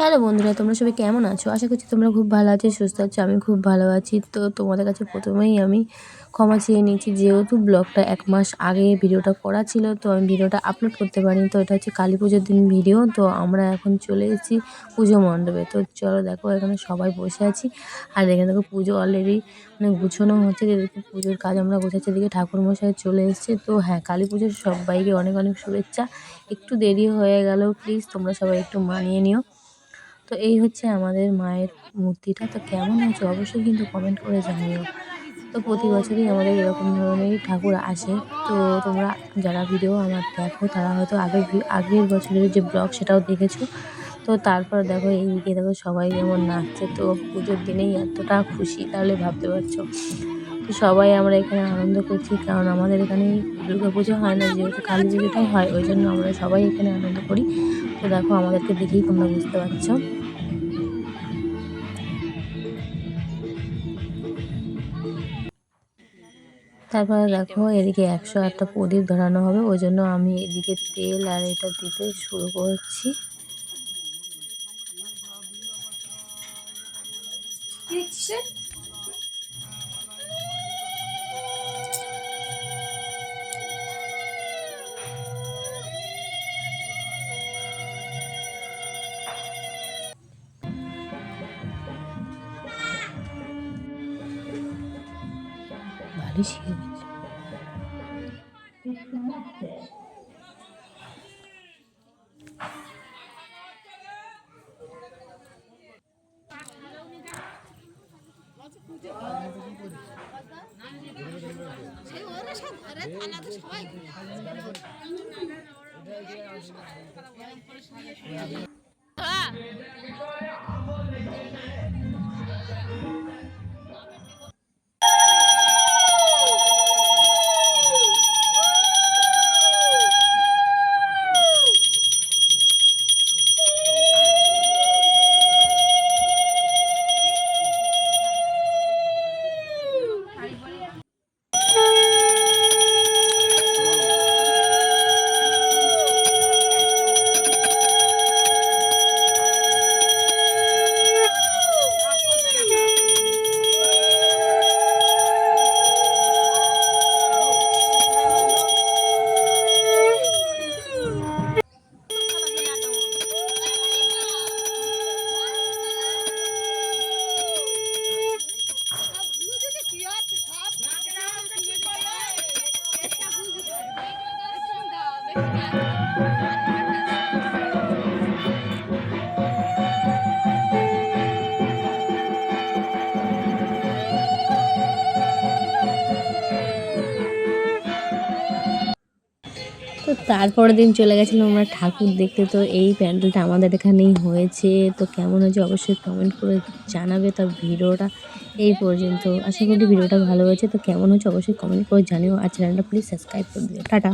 Hello বন্ধুরা, তোমরা সবাই কেমন আছো? আশা করছি তোমরা খুব ভালো আছো, সুস্থ আছো, আমি খুব ভালো আছি। তো তোমাদের কাছে প্রথমেই আমি ক্ষমা চেয়ে নিয়েছি যেহেতু ব্লগটা এক মাস আগে ভিডিওটা করা ছিল, তো আমি ভিডিওটা আপলোড করতে পারিনি, তো এটা হচ্ছে কালী পুজোর দিন ভিডিও, তো আমরা এখন চলে এসেছি পুজো মণ্ডপে। তো চলো দেখো, এখানে সবাই বসে আছি। আর এখানে দেখো, পুজো অলরেডি মানে গুছানো হচ্ছে যেদিকে পুজোর কাজ আমরা গোছাচ্ছি, এদিকে ঠাকুরমশাই চলে এসছে। তো হ্যাঁ কালী পুজোর সবাইকে অনেক অনেক শুভেচ্ছা। একটু দেরি হয়ে গেল প্লিজ তোমরা সবাই একটু মানিয়ে নিও। তো এই হচ্ছে আমাদের মায়ের মূর্তিটা। তো কেমন হয়েছে অবশ্যই কিন্তু কমেন্ট করে জানিও। তো প্রতি বছরই আমাদের এরকম ধরনেরই ঠাকুর আসে। তো তোমরা যারা ভিডিও আমার দেখো, তারা হয়তো আগের আগের বছরের যে ব্লগ সেটাও দেখেছ। তো তারপর দেখো এইদিকে দেখো সবাই যেমন নাচছে। তো পুজোর দিনেই এতটা খুশি তাহলে ভাবতে পারছ। তো সবাই আমরা এখানে আনন্দ করছি, কারণ আমাদের এখানে দুর্গা পুজো হয় না, যেহেতু কালী পুজোটাই হয়, ওই জন্য আমরা সবাই এখানে আনন্দ করি। তো দেখো আমাদেরকে দেখেই তোমরা বুঝতে পারছ। তারপরে দেখো এদিকে একশো একটা প্রদীপ ধরানো হবে, ওই জন্য আমি এদিকে তেল আর এটা দিতে শুরু করছি। ভালোই শিখে গেছে তো তারপরের দিন চলে গেছিলাম আমরা ঠাকুর দেখতে। তো এই প্যান্ডেলটা আমাদের এখানেই হয়েছে। তো কেমন হয়েছে অবশ্যই কমেন্ট করে জানাবে তার ভিডিওটা এই পর্যন্ত। আশা করি ভিডিওটা ভালো হয়েছে। তো কেমন হয়েছে অবশ্যই কমেন্ট করে জানিও। আর চ্যানেলটা প্লিজ সাবস্ক্রাইব করে দিও। টাটা।